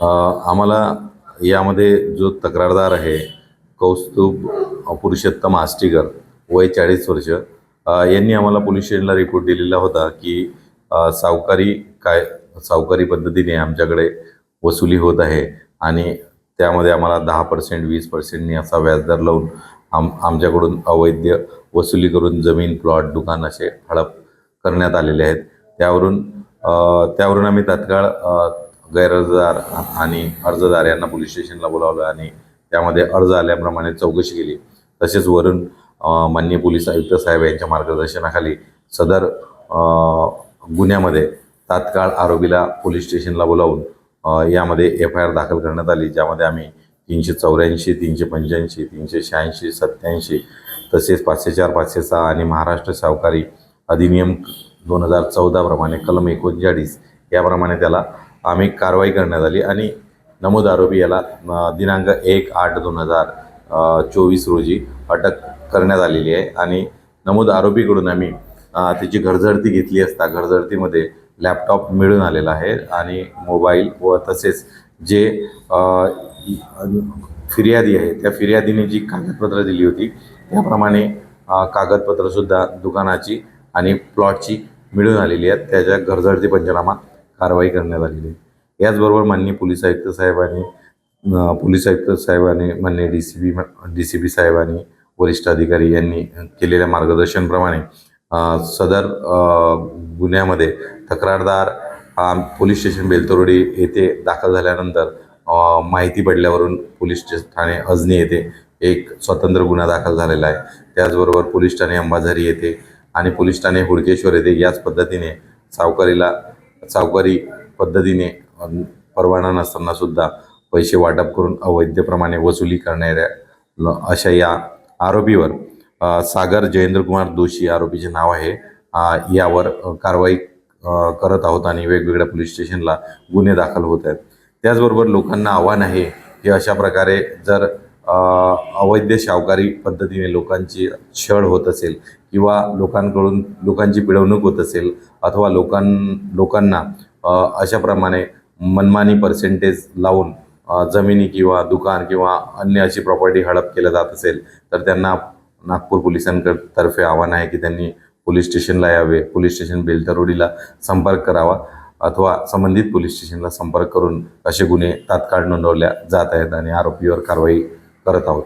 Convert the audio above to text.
आम्हाला यामध्ये जो तक्रारदार आहे कौस्तुभ पुरुषोत्तम आष्टीकर वय चाळीस वर्ष यांनी आम्हाला पोलीस स्टेशनला रिपोर्ट दिलेला होता की सावकारी काय सावकारी पद्धतीने आमच्याकडे वसुली होत आहे आणि त्यामध्ये आम्हाला दहा पर्सेंट वीस पर्सेंटनी असा व्याजदर लावून आम आमच्याकडून अवैध वसुली करून जमीन प्लॉट दुकान असे हडप करण्यात आलेले आहेत. त्यावरून त्यावरून आम्ही तात्काळ गैरअर्जदार आणि अर्जदार यांना पोलीस स्टेशनला बोलावलं आणि त्यामध्ये अर्ज आल्याप्रमाणे चौकशी केली. तसेच वरून मान्य माननीय पोलीस आयुक्त साहेब यांच्या मार्गदर्शनाखाली सदर गुन्ह्यामध्ये तात्काळ आरोपीला पोलीस स्टेशनला बोलावून यामध्ये एफ आय आर दाखल करण्यात आली ज्यामध्ये आम्ही तीनशे चौऱ्याऐंशी तीनशे पंच्याऐंशी तीनशे शहाऐंशी सत्त्याऐंशी तसेच पाचशे चार पाचशे सहा आणि महाराष्ट्र सावकारी अधिनियम दोन हजार चौदाप्रमाणे कलम एकोणचाळीस याप्रमाणे त्याला आम्ही कारवाई करण्यात आली आणि नमूद आरोपी याला दिनांक एक आठ दोन हजार चोवीस रोजी अटक करण्यात आलेली आहे. आणि नमूद आरोपीकडून आम्ही त्याची घरझडती घेतली असता घरझडतीमध्ये लॅपटॉप मिळून आलेला आहे आणि मोबाईल व तसेच जे फिर्यादी आहे त्या फिर्यादीने जी कागदपत्रं दिली होती त्याप्रमाणे कागदपत्रंसुद्धा दुकानाची आणि प्लॉटची मिळून आलेली आहेत. त्याच्या घरझडती पंचनामा कारवाई करण्यात आलेली आहे. याचबरोबर माननीय पोलीस आयुक्त साहेबांनी पोलीस आयुक्त साहेबांनी माननीय D C B D C P साहेबांनी वरिष्ठ अधिकारी यांनी केलेल्या मार्गदर्शनप्रमाणे सदर गुन्ह्यामध्ये तक्रारदार पोलीस स्टेशन बेलतरोडी येथे दाखल झाल्यानंतर माहिती पडल्यावरून पोलीस ठाणे अजनी येथे एक स्वतंत्र गुन्हा दाखल झालेला आहे. त्याचबरोबर पोलीस ठाणे अंबाझरी येथे आणि पोलीस ठाणे हुडकेश्वर येथे याच पद्धतीने सावकारीला सावकारी पद्धतीने परवाना नसताना सुद्धा पैसे वाटप करून अवैधप्रमाणे वसुली करणाऱ्या अशा या आरोपीवर सागर जयेंद्रकुमार दोषी आरोपीचे नाव आहे. यावर कारवाई करत आहोत आणि वेगवेगळ्या पोलीस स्टेशनला गुन्हे दाखल होत आहेत. त्याचबरोबर लोकांना आव्हान आहे की अशा प्रकारे जर अवैध शावकारी पद्धतीने लोकांची छळ होत असेल किंवा लोकांकडून लोकांची पिळवणूक होत असेल अथवा लोकां लोकांना अशाप्रमाणे मनमानी पर्सेंटेज लावून जमिनी किंवा दुकान किंवा अन्य अशी प्रॉपर्टी हडप केलं जात असेल तर त्यांना नागपूर पोलिसांतर्फे आव्हान आहे की त्यांनी पोलीस स्टेशनला यावे पोलीस स्टेशन बेलतरोडीला संपर्क करावा अथवा संबंधित पोलीस स्टेशनला संपर्क करून असे गुन्हे तात्काळ नोंदवल्या जात आहेत आणि आरोपीवर कारवाई करत आहोत.